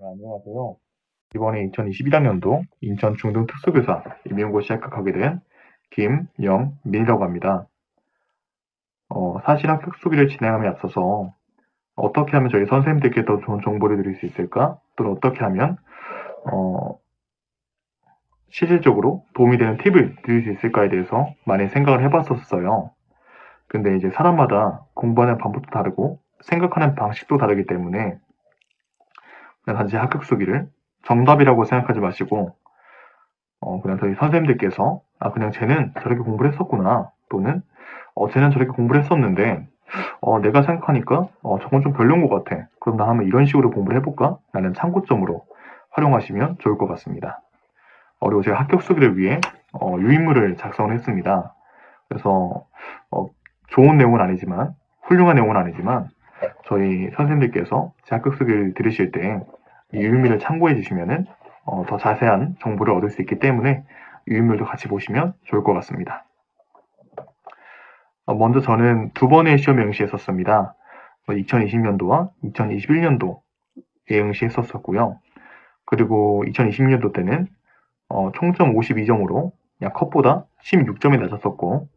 네, 안녕하세요. 이번에 2021학년도 인천 중등 특수교사 임용고시 합격하게 된 김영민이라고 합니다. 어, 사실 합격 수기를 진행함에 앞서서 어떻게 하면 저희 선생님들께 더 좋은 정보를 드릴 수 있을까? 또는 어떻게 하면 어, 실질적으로 도움이 되는 팁을 드릴 수 있을까에 대해서 많이 생각을 해봤었어요. 근데 이제 사람마다 공부하는 방법도 다르고 생각하는 방식도 다르기 때문에 단지 합격 수기를 정답이라고 생각하지 마시고 어, 그냥 저희 선생님들께서 아 그냥 쟤는 저렇게 공부를 했었구나 또는 어 쟤는 저렇게 공부를 했었는데 어 내가 생각하니까 어 저건 좀 별론 것 같아. 그럼 나 한번 이런 식으로 공부를 해볼까? 라는 참고점으로 활용하시면 좋을 것 같습니다. 어, 그리고 제가 합격 수기를 위해 어, 유인물을 작성을 했습니다. 그래서 어, 좋은 내용은 아니지만 훌륭한 내용은 아니지만 저희 선생님들께서 제 합격 수기를 들으실 때이 유인물을 참고해 주시면은 어, 더 자세한 정보를 얻을 수 있기 때문에 유인물도 같이 보시면 좋을 것 같습니다. 어, 먼저 저는 두 번의 시험에 응시했었습니다. 2020년도와 2021년도에 응시했었었고요. 그리고 2020년도 때는 어, 총점 52점으로 약 컷보다 16점이 낮았었고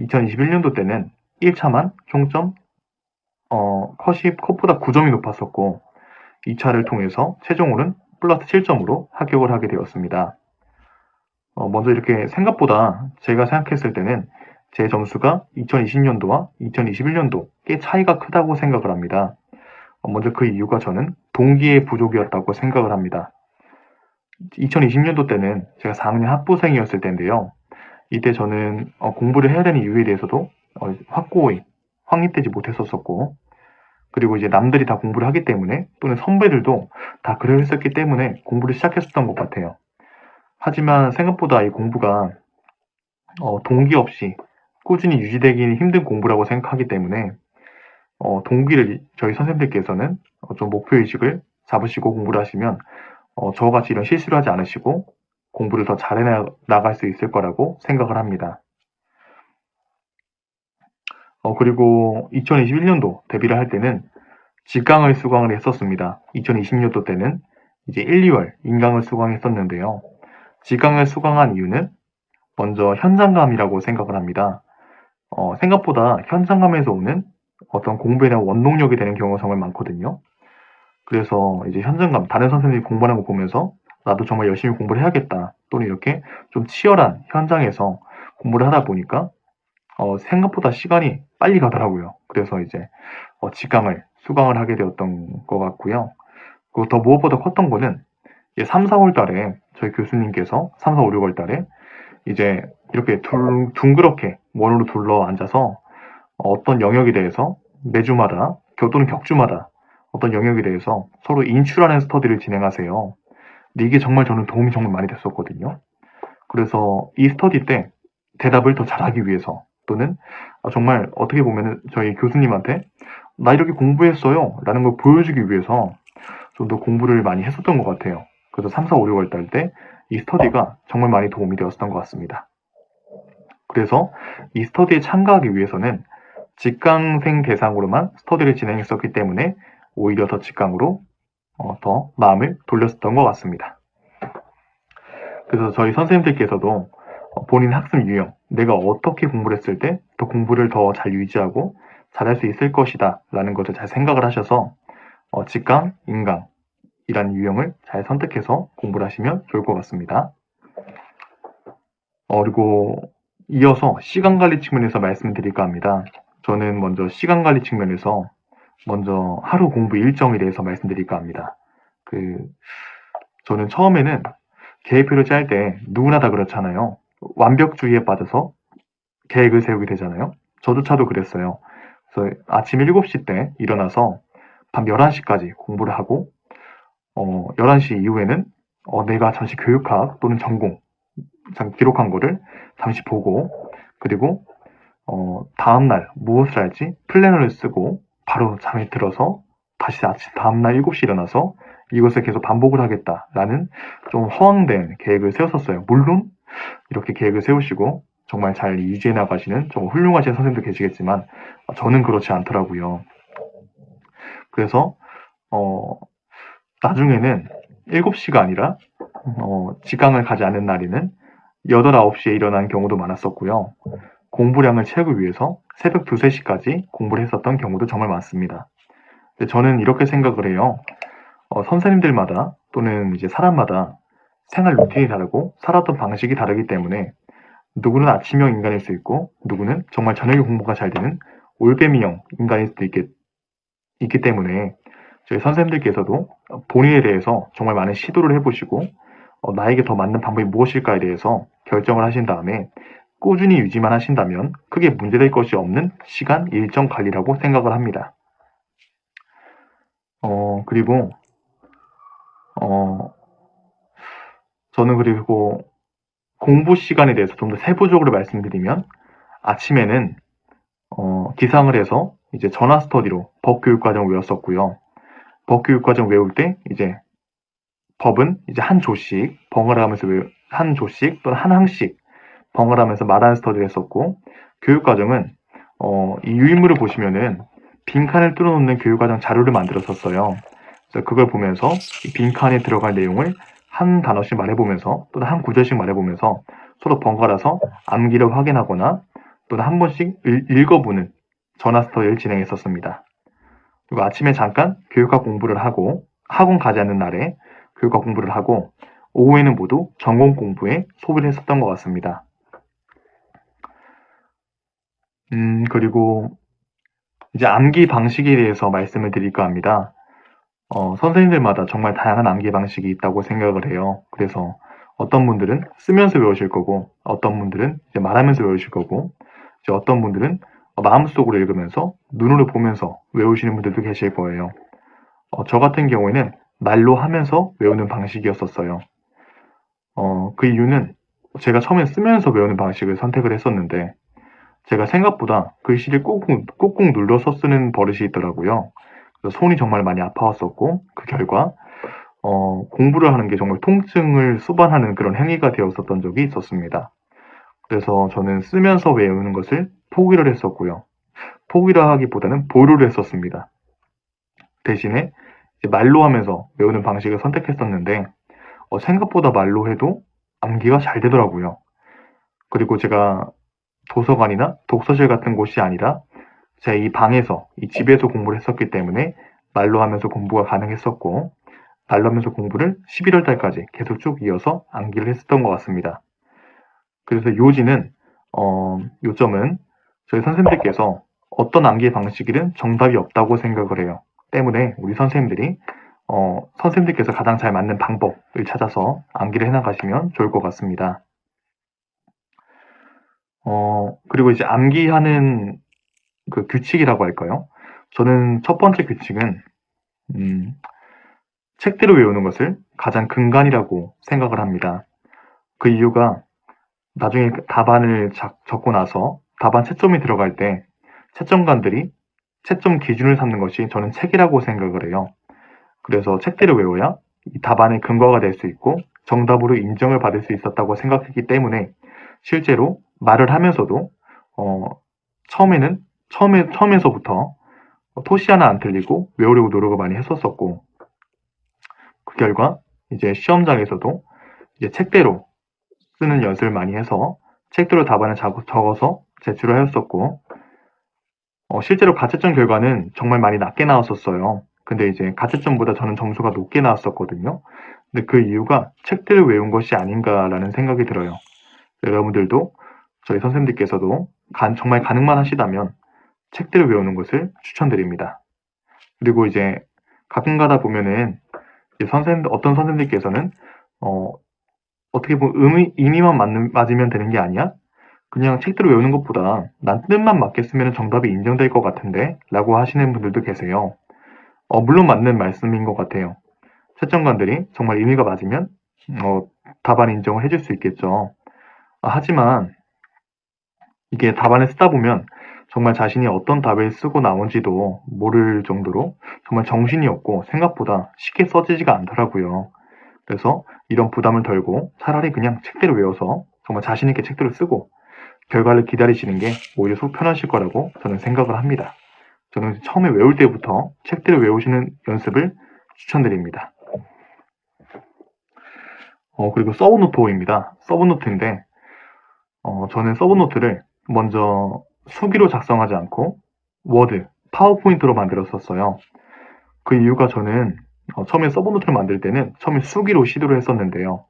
2021년도 때는 1차만 총점 어, 컷이 컷보다 9점이 높았었고 2차를 통해서 최종으로는 플러스 7점으로 합격을 하게 되었습니다. 어, 먼저 이렇게 생각보다 제가 생각했을 때는 제 점수가 2020년도와 2021년도 꽤 차이가 크다고 생각을 합니다. 어, 먼저 그 이유가 저는 동기의 부족이었다고 생각을 합니다. 2020년도 때는 제가 4학년 학부생이었을 때인데요. 이때 저는 어, 공부를 해야 되는 이유에 대해서도 어, 확고히 확립되지 못했었었고 그리고 이제 남들이 다 공부를 하기 때문에 또는 선배들도 다 그래 했었기 때문에 공부를 시작했었던 것 같아요. 하지만 생각보다 이 공부가 어, 동기 없이 꾸준히 유지되기는 힘든 공부라고 생각하기 때문에 어, 동기를 저희 선생님들께서는 어, 좀 목표의식을 잡으시고 공부를 하시면 어, 저와 같이 이런 실수를 하지 않으시고 공부를 더 잘해 나갈 수 있을 거라고 생각을 합니다. 어, 그리고 2021년도 데뷔를 할 때는 직강을 수강을 했었습니다. 2020년도 때는 이제 1, 2월 인강을 수강했었는데요. 직강을 수강한 이유는 먼저 현장감이라고 생각을 합니다. 어, 생각보다 현장감에서 오는 어떤 공부에 대한 원동력이 되는 경우가 정말 많거든요. 그래서 이제 현장감, 다른 선생님이 공부하는 거 보면서 나도 정말 열심히 공부를 해야겠다. 또는 이렇게 좀 치열한 현장에서 공부를 하다 보니까 어, 생각보다 시간이 빨리 가더라고요. 그래서 이제 어, 직강을 수강을 하게 되었던 것 같고요. 그리고 더 무엇보다 컸던 거는 이제 3, 4월 달에 저희 교수님께서 3, 4, 5, 6월 달에 이제 이렇게 둥, 둥그렇게 원으로 둘러 앉아서 어떤 영역에 대해서 매주마다 또는 격주마다 어떤 영역에 대해서 서로 인출하는 스터디를 진행하세요. 근데 이게 정말 저는 도움이 정말 많이 됐었거든요. 그래서 이 스터디 때 대답을 더 잘하기 위해서 또는 정말 어떻게 보면 저희 교수님한테 나 이렇게 공부했어요 라는 걸 보여주기 위해서 좀 더 공부를 많이 했었던 것 같아요. 그래서 3, 4, 5, 6월 달 때 이 스터디가 정말 많이 도움이 되었었던 것 같습니다. 그래서 이 스터디에 참가하기 위해서는 직강생 대상으로만 스터디를 진행했었기 때문에 오히려 더 직강으로 어, 더 마음을 돌렸었던 것 같습니다. 그래서 저희 선생님들께서도 본인 학습 유형, 내가 어떻게 공부를 했을 때 더 공부를 더 잘 유지하고 잘할 수 있을 것이다 라는 것을 잘 생각을 하셔서 어, 직강, 인강 이란 유형을 잘 선택해서 공부를 하시면 좋을 것 같습니다. 어, 그리고 이어서 시간 관리 측면에서 말씀을 드릴까 합니다. 저는 먼저 시간 관리 측면에서 먼저 하루 공부 일정에 대해서 말씀드릴까 합니다. 그 저는 처음에는 계획표를 짤 때 누구나 다 그렇잖아요. 완벽주의에 빠져서 계획을 세우게 되잖아요. 저조차도 그랬어요. 그래서 아침 7시 때 일어나서 밤 11시까지 공부를 하고 어, 11시 이후에는 어, 내가 잠시 교육학 또는 전공 기록한 거를 잠시 보고 그리고 어, 다음날 무엇을 할지 플래너를 쓰고 바로 잠에 들어서 다시 아침 다음날 7시 일어나서 이것을 계속 반복을 하겠다라는 좀 허황된 계획을 세웠었어요. 물론 이렇게 계획을 세우시고 정말 잘 유지해 나가시는 좀 훌륭하신 선생님도 계시겠지만 저는 그렇지 않더라고요. 그래서 어, 나중에는 7시가 아니라 어, 직강을 가지 않는 날에는 8, 9시에 일어난 경우도 많았었고요. 공부량을 채우기 위해서 새벽 2, 3시까지 공부를 했었던 경우도 정말 많습니다. 저는 이렇게 생각을 해요. 어, 선생님들마다 또는 이제 사람마다 생활 루틴이 다르고 살았던 방식이 다르기 때문에 누구는 아침형 인간일 수 있고 누구는 정말 저녁에 공부가 잘 되는 올빼미형 인간일 수도 있겠, 있기 때문에 저희 선생님들께서도 본인에 대해서 정말 많은 시도를 해보시고 어, 나에게 더 맞는 방법이 무엇일까에 대해서 결정을 하신 다음에 꾸준히 유지만 하신다면 크게 문제될 것이 없는 시간 일정 관리라고 생각을 합니다. 어, 그리고, 어, 저는 그리고 공부 시간에 대해서 좀 더 세부적으로 말씀드리면 아침에는 어, 기상을 해서 이제 전화 스터디로 법 교육 과정 을 외웠었고요. 법 교육 과정 외울 때 이제 법은 이제 한 조씩 번갈아 가면서 외, 한 조씩 또는 한 항씩 번갈아 가면서 말하는 스터디를 했었고 교육 과정은 어, 이 유인물을 보시면은 빈칸을 뚫어놓는 교육 과정 자료를 만들었었어요. 그래서 그걸 보면서 이 빈칸에 들어갈 내용을 한 단어씩 말해보면서 또는 한 구절씩 말해보면서 서로 번갈아서 암기를 확인하거나 또는 한 번씩 읽- 읽어보는 전화 스터디를 진행했었습니다. 그리고 아침에 잠깐 교육학 공부를 하고 학원 가지 않는 날에 교육학 공부를 하고 오후에는 모두 전공 공부에 소비를 했었던 것 같습니다. 음, 그리고 이제 암기 방식에 대해서 말씀을 드릴까 합니다. 어, 선생님들마다 정말 다양한 암기 방식이 있다고 생각을 해요. 그래서 어떤 분들은 쓰면서 외우실 거고, 어떤 분들은 이제 말하면서 외우실 거고, 이제 어떤 분들은 어, 마음속으로 읽으면서 눈으로 보면서 외우시는 분들도 계실 거예요. 어, 저 같은 경우에는 말로 하면서 외우는 방식이었었어요. 어, 그 이유는 제가 처음에 쓰면서 외우는 방식을 선택을 했었는데, 제가 생각보다 글씨를 꾹꾹, 꾹꾹 눌러서 쓰는 버릇이 있더라고요. 손이 정말 많이 아파왔었고, 그 결과, 어, 공부를 하는 게 정말 통증을 수반하는 그런 행위가 되었었던 적이 있었습니다. 그래서 저는 쓰면서 외우는 것을 포기를 했었고요. 포기를 하기보다는 보류를 했었습니다. 대신에 말로 하면서 외우는 방식을 선택했었는데, 어, 생각보다 말로 해도 암기가 잘 되더라고요. 그리고 제가 도서관이나 독서실 같은 곳이 아니라 제이 방에서, 이 집에서 공부를 했었기 때문에 말로 하면서 공부가 가능했었고, 말로 하면서 공부를 11월 달까지 계속 쭉 이어서 암기를 했었던 것 같습니다. 그래서 요지는, 어, 요점은 저희 선생님들께서 어떤 암기 방식이든 정답이 없다고 생각을 해요. 때문에 우리 선생님들이, 어, 선생님들께서 가장 잘 맞는 방법을 찾아서 암기를 해나가시면 좋을 것 같습니다. 어, 그리고 이제 암기하는 그 규칙이라고 할까요? 저는 첫 번째 규칙은, 음, 책대로 외우는 것을 가장 근간이라고 생각을 합니다. 그 이유가 나중에 그 답안을 작- 적고 나서 답안 채점이 들어갈 때 채점관들이 채점 기준을 삼는 것이 저는 책이라고 생각을 해요. 그래서 책대로 외워야 이 답안의 근거가 될 수 있고 정답으로 인정을 받을 수 있었다고 생각했기 때문에 실제로 말을 하면서도 어, 처음에는 처음에 처음에서부터 토시 하나 안 틀리고 외우려고 노력을 많이 했었었고 그 결과 이제 시험장에서도 이제 책대로 쓰는 연습을 많이 해서 책대로 답안을 작- 적어서 제출을 하였었고 어, 실제로 가채점 결과는 정말 많이 낮게 나왔었어요. 근데 이제 가채점보다 저는 점수가 높게 나왔었거든요. 근데 그 이유가 책들을 외운 것이 아닌가라는 생각이 들어요. 여러분들도 저희 선생님들께서도 간- 정말 가능만 하시다면 책들을 외우는 것을 추천드립니다. 그리고 이제 가끔 가다 보면은 선생님 어떤 선생님들께서는 어, 어떻게 보면 의미, 의미만 맞는, 맞으면 되는 게 아니야? 그냥 책들을 외우는 것보다 난 뜻만 맞게 쓰면 정답이 인정될 것 같은데? 라고 하시는 분들도 계세요. 어, 물론 맞는 말씀인 것 같아요. 채점관들이 정말 의미가 맞으면 어, 답안 인정을 해줄 수 있겠죠. 아, 하지만 이게 답안을 쓰다 보면 정말 자신이 어떤 답을 쓰고 나온지도 모를 정도로 정말 정신이 없고 생각보다 쉽게 써지지가 않더라고요. 그래서 이런 부담을 덜고 차라리 그냥 책대로 외워서 정말 자신있게 책대로 쓰고 결과를 기다리시는 게 오히려 속 편하실 거라고 저는 생각을 합니다. 저는 처음에 외울 때부터 책대로 외우시는 연습을 추천드립니다. 어, 그리고 서브노트입니다. 서브노트인데, 어, 저는 서브노트를 먼저 수기로 작성하지 않고 워드, 파워포인트로 만들었었어요. 그 이유가 저는 어, 처음에 서브노트를 만들 때는 처음에 수기로 시도를 했었는데요.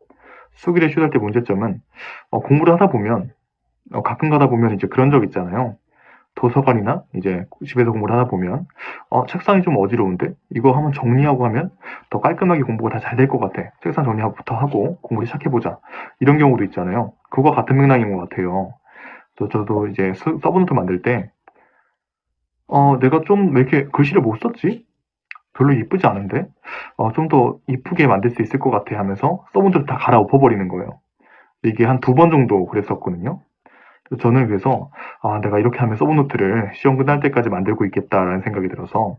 수기를 시도할 때 문제점은 어, 공부를 하다 보면 어, 가끔 가다 보면 이제 그런 적 있잖아요. 도서관이나 이제 집에서 공부를 하다 보면 어, 책상이 좀 어지러운데 이거 한번 정리하고 하면 더 깔끔하게 공부가 다 잘 될 것 같아. 책상 정리부터 하고 공부를 시작해보자. 이런 경우도 있잖아요. 그거 같은 맥락인 것 같아요. 저, 저도 이제 서- 서브노트 만들 때 어, 내가 좀 왜 이렇게 글씨를 못 썼지? 별로 이쁘지 않은데? 어, 좀 더 이쁘게 만들 수 있을 것 같아 하면서 서브노트를 다 갈아엎어버리는 거예요. 이게 한 두 번 정도 그랬었거든요. 저는 그래서 아, 내가 이렇게 하면 서브노트를 시험 끝날 때까지 만들고 있겠다라는 생각이 들어서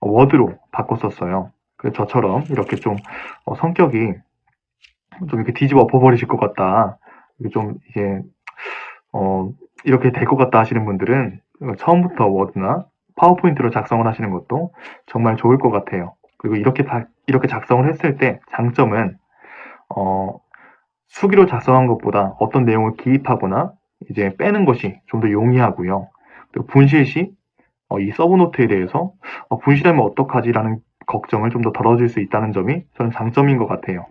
어, 워드로 바꿨었어요. 그래서 저처럼 이렇게 좀 어, 성격이 좀 이렇게 뒤집어 엎어버리실 것 같다. 좀 이게 어, 이렇게 될 것 같다 하시는 분들은 처음부터 워드나 파워포인트로 작성을 하시는 것도 정말 좋을 것 같아요. 그리고 이렇게 다- 이렇게 작성을 했을 때 장점은 어, 수기로 작성한 것보다 어떤 내용을 기입하거나 이제 빼는 것이 좀 더 용이하고요. 그리고 분실 시 어, 이 서브노트에 대해서 어, 분실하면 어떡하지라는 걱정을 좀 더 덜어줄 수 있다는 점이 저는 장점인 것 같아요.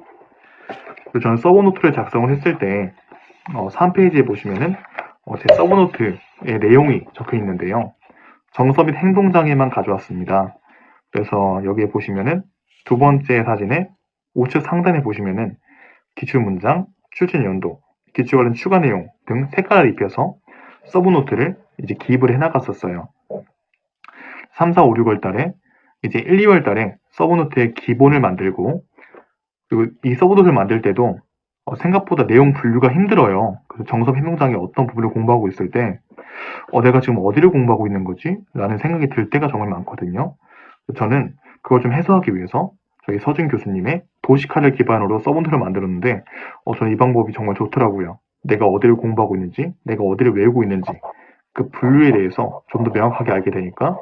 저는 서브노트를 작성을 했을 때 어, 3페이지에 보시면은 어, 제 서브노트의 내용이 적혀 있는데요. 정서 및 행동장애만 가져왔습니다. 그래서 여기에 보시면은 두 번째 사진에 우측 상단에 보시면은 기출 문장, 출제 연도, 기출 관련 추가 내용 등 색깔을 입혀서 서브노트를 이제 기입을 해나갔었어요. 3, 4, 5, 6월 달에 이제 1, 2월 달에 서브노트의 기본을 만들고 그리고 이 서브노트를 만들 때도 어, 생각보다 내용 분류가 힘들어요. 그래서 정섭 행동장애 어떤 부분을 공부하고 있을 때 어, 내가 지금 어디를 공부하고 있는 거지? 라는 생각이 들 때가 정말 많거든요. 저는 그걸 좀 해소하기 위해서 저희 서준 교수님의 도시카를 기반으로 서브노트를 만들었는데 어, 저는 이 방법이 정말 좋더라고요. 내가 어디를 공부하고 있는지, 내가 어디를 외우고 있는지 그 분류에 대해서 좀 더 명확하게 알게 되니까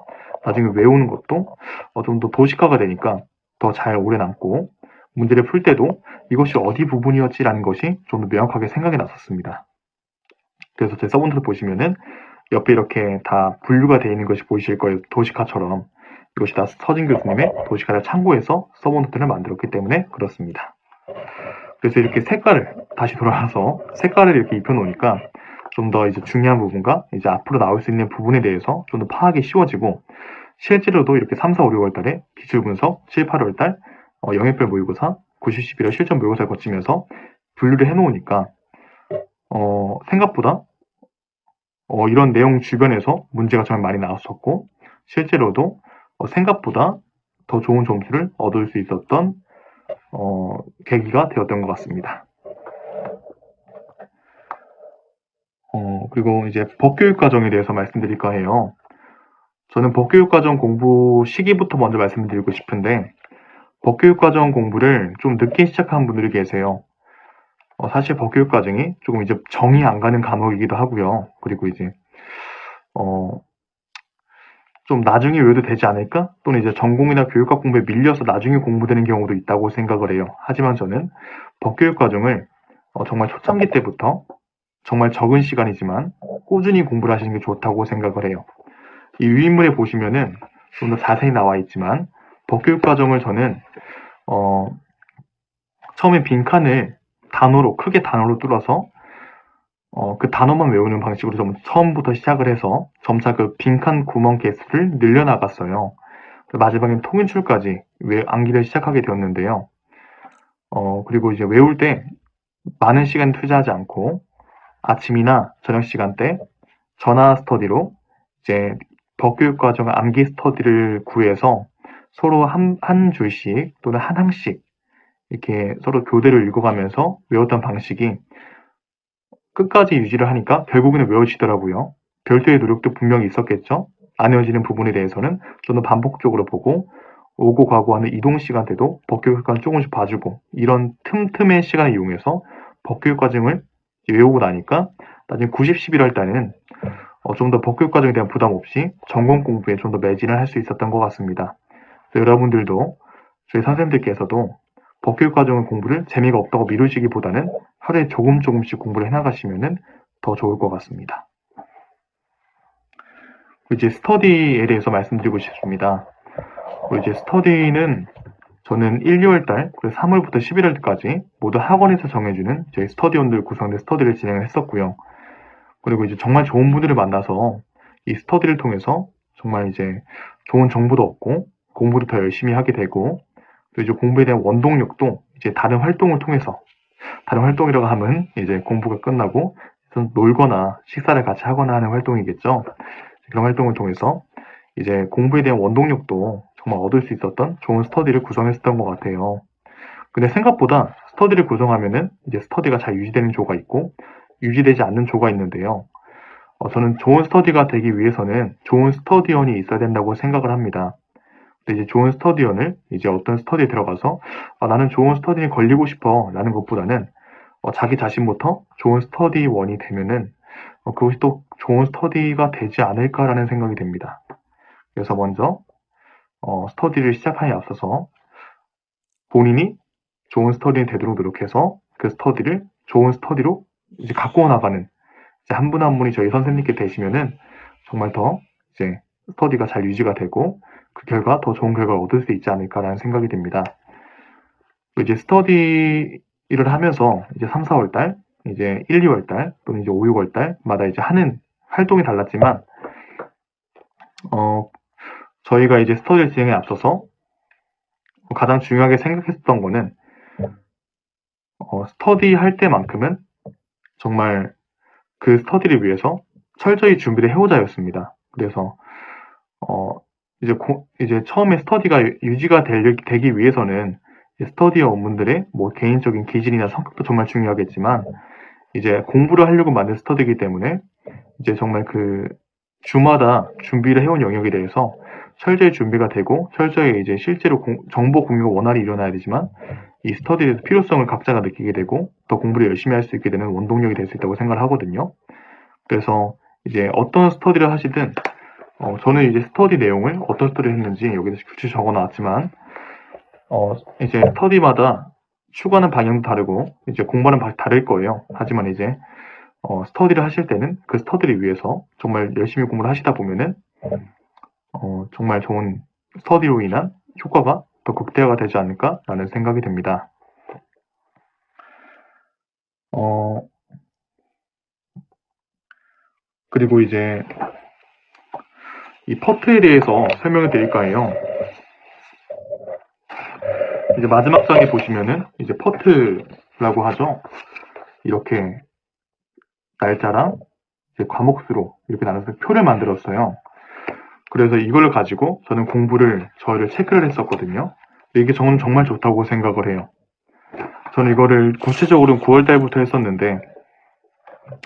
나중에 외우는 것도 어, 좀 더 도식화가 되니까 더 잘 오래 남고 문제를 풀 때도 이것이 어디 부분이었지라는 것이 좀 더 명확하게 생각이 났었습니다. 그래서 제 서브노트를 보시면은 옆에 이렇게 다 분류가 되어 있는 것이 보이실 거예요. 도시카처럼. 이것이 다 서진 교수님의 도시카를 참고해서 서브노트를 만들었기 때문에 그렇습니다. 그래서 이렇게 색깔을 다시 돌아와서 색깔을 이렇게 입혀 놓으니까 좀 더 이제 중요한 부분과 이제 앞으로 나올 수 있는 부분에 대해서 좀 더 파악이 쉬워지고 실제로도 이렇게 3, 4, 5, 6월 달에 기출 분석, 7, 8월 달 어, 영역별 모의고사, 9, 10, 11월 실전 모의고사를 거치면서 분류를 해놓으니까 어, 생각보다 어, 이런 내용 주변에서 문제가 정말 많이 나왔었고 실제로도 어, 생각보다 더 좋은 점수를 얻을 수 있었던 어, 계기가 되었던 것 같습니다. 어, 그리고 이제 법교육 과정에 대해서 말씀드릴까 해요. 저는 법교육 과정 공부 시기부터 먼저 말씀드리고 싶은데 법교육 과정 공부를 좀 늦게 시작한 분들이 계세요. 어, 사실 법교육 과정이 조금 이제 정이 안 가는 과목이기도 하고요. 그리고 이제 어, 좀 나중에 외워도 되지 않을까? 또는 이제 전공이나 교육학 공부에 밀려서 나중에 공부되는 경우도 있다고 생각을 해요. 하지만 저는 법교육 과정을 어, 정말 초창기 때부터 정말 적은 시간이지만 꾸준히 공부를 하시는 게 좋다고 생각을 해요. 이 위인물에 보시면은 좀 더 자세히 나와 있지만 법교육 과정을 저는 어, 처음에 빈칸을 단어로 크게 단어로 뚫어서 어, 그 단어만 외우는 방식으로 좀 처음부터 시작을 해서 점차 그 빈칸 구멍 개수를 늘려나갔어요. 마지막엔 통인출까지 외, 암기를 시작하게 되었는데요. 어, 그리고 이제 외울 때 많은 시간 투자하지 않고 아침이나 저녁 시간대 전화 스터디로 이제 법교육 과정 암기 스터디를 구해서 서로 한, 한 줄씩 또는 한 항씩 이렇게 서로 교대를 읽어가면서 외웠던 방식이 끝까지 유지를 하니까 결국에는 외워지더라고요. 별도의 노력도 분명히 있었겠죠. 안 외워지는 부분에 대해서는 저는 반복적으로 보고 오고 가고 하는 이동 시간대도 법교육 과정 조금씩 봐주고 이런 틈틈의 시간을 이용해서 법교육 과정을 외우고 나니까 나중에 90, 11월 달에는 어, 좀 더 법교육 과정에 대한 부담 없이 전공 공부에 좀 더 매진을 할 수 있었던 것 같습니다. 여러분들도 저희 선생님들께서도 법교육 과정의 공부를 재미가 없다고 미루시기보다는 하루에 조금 조금씩 공부를 해나가시면 더 좋을 것 같습니다. 이제 스터디에 대해서 말씀드리고 싶습니다. 이제 스터디는 저는 1, 2월 달, 그리고 3월부터 11월까지 모두 학원에서 정해주는 저희 스터디원들 구성된 스터디를 진행을 했었고요. 그리고 이제 정말 좋은 분들을 만나서 이 스터디를 통해서 정말 이제 좋은 정보도 얻고 공부를 더 열심히 하게 되고 또 이제 공부에 대한 원동력도 이제 다른 활동을 통해서 다른 활동이라고 하면 이제 공부가 끝나고 놀거나 식사를 같이 하거나 하는 활동이겠죠. 그런 활동을 통해서 이제 공부에 대한 원동력도 정말 얻을 수 있었던 좋은 스터디를 구성했었던 것 같아요. 근데 생각보다 스터디를 구성하면은 이제 스터디가 잘 유지되는 조가 있고 유지되지 않는 조가 있는데요. 어, 저는 좋은 스터디가 되기 위해서는 좋은 스터디원이 있어야 된다고 생각을 합니다. 이제 좋은 스터디원을 이제 어떤 스터디에 들어가서 아, 나는 좋은 스터디에 걸리고 싶어 라는 것보다는 어, 자기 자신부터 좋은 스터디원이 되면은 어, 그것이 또 좋은 스터디가 되지 않을까라는 생각이 됩니다. 그래서 먼저 어, 스터디를 시작하에 앞서서 본인이 좋은 스터디에 되도록 노력해서 그 스터디를 좋은 스터디로 이제 갖고 나가는 한분 한 분이 저희 선생님께 되시면은 정말 더 이제 스터디가 잘 유지가 되고 그 결과 더 좋은 결과를 얻을 수 있지 않을까라는 생각이 듭니다. 이제 스터디를 하면서 이제 3, 4월 달, 이제 1, 2월 달 또는 이제 5, 6월 달마다 이제 하는 활동이 달랐지만 어 저희가 이제 스터디를 진행에 앞서서 가장 중요하게 생각했었던 거는 어, 스터디 할 때만큼은 정말 그 스터디를 위해서 철저히 준비를 해오자였습니다. 그래서 어, 이제 고, 이제 처음에 스터디가 유지가 될, 되기 위해서는 스터디 업문들의 뭐 개인적인 기질이나 성격도 정말 중요하겠지만 이제 공부를 하려고 만든 스터디이기 때문에 이제 정말 그 주마다 준비를 해온 영역에 대해서 철저히 준비가 되고 철저히 이제 실제로 공, 정보 공유가 원활히 일어나야 되지만 이 스터디의 필요성을 각자가 느끼게 되고 더 공부를 열심히 할 수 있게 되는 원동력이 될 수 있다고 생각을 하거든요. 그래서 이제 어떤 스터디를 하시든 어, 저는 이제 스터디 내용을 어떤 스터디를 했는지 여기서 구체적으로 적어 놨지만 어, 이제 스터디마다 추구하는 방향도 다르고 이제 공부하는 방식이 다를 거예요. 하지만 이제 어, 스터디를 하실 때는 그 스터디를 위해서 정말 열심히 공부를 하시다 보면은 어, 정말 좋은 스터디로 인한 효과가 더 극대화가 되지 않을까라는 생각이 듭니다. 어, 그리고 이제 이 퍼트에 대해서 설명을 드릴까 해요. 이제 마지막 장에 보시면은 이제 퍼트라고 하죠. 이렇게 날짜랑 이제 과목수로 이렇게 나눠서 표를 만들었어요. 그래서 이걸 가지고 저는 공부를 저를 체크를 했었거든요. 이게 저는 정말 좋다고 생각을 해요. 저는 이거를 구체적으로는 9월 달부터 했었는데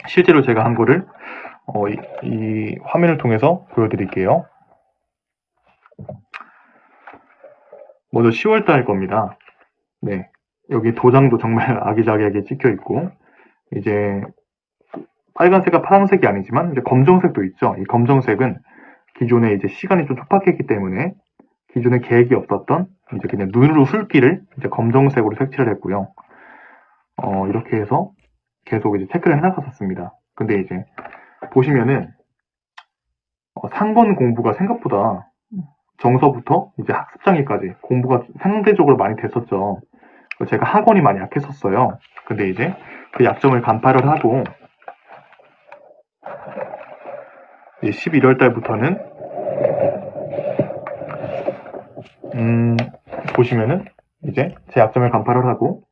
실제로 제가 한 거를 어, 이, 이 화면을 통해서 보여드릴게요. 먼저 10월 달 겁니다. 네. 여기 도장도 정말 아기자기하게 찍혀 있고, 이제 빨간색과 파란색이 아니지만 이제 검정색도 있죠. 이 검정색은 기존에 이제 시간이 좀 촉박했기 때문에 기존에 계획이 없었던 이제 그냥 눈으로 훑기를 이제 검정색으로 색칠을 했고요. 어, 이렇게 해서 계속 이제 체크를 해나갔었습니다. 근데 이제 보시면은 어, 상권 공부가 생각보다 정서부터 이제 학습 장애까지 공부가 상대적으로 많이 됐었죠. 제가 학원이 많이 약했었어요. 근데 이제 그 약점을 간파를 하고 11월 달부터는 음, 보시면은 이제 제 약점을 간파를 하고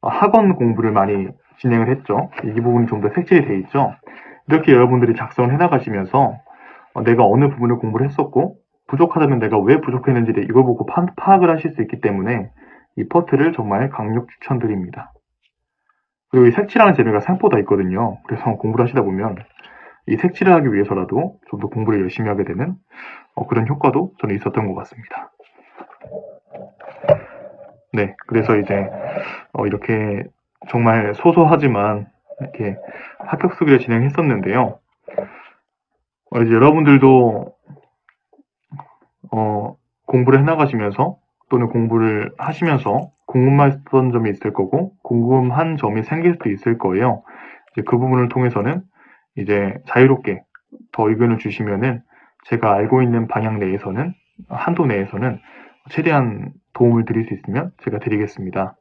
어, 학원 공부를 많이 진행을 했죠. 이 부분이 좀 더 색칠이 돼 있죠. 이렇게 여러분들이 작성을 해 나가시면서 어, 내가 어느 부분을 공부를 했었고 부족하다면 내가 왜 부족했는지를 이걸 보고 파, 파악을 하실 수 있기 때문에 이 퍼트를 정말 강력 추천드립니다. 그리고 이 색칠하는 재미가 생각보다 있거든요. 그래서 공부를 하시다 보면 이 색칠을 하기 위해서라도 좀 더 공부를 열심히 하게 되는 어, 그런 효과도 저는 있었던 것 같습니다. 네, 그래서 이제 어, 이렇게 정말 소소하지만 이렇게 합격 수기를 진행했었는데요. 어, 이제 여러분들도 어, 공부를 해나가시면서 또는 공부를 하시면서 궁금했던 점이 있을 거고 궁금한 점이 생길 수도 있을 거예요. 이제 그 부분을 통해서는 이제 자유롭게 더 의견을 주시면은 제가 알고 있는 방향 내에서는 한도 내에서는 최대한 도움을 드릴 수 있으면 제가 드리겠습니다.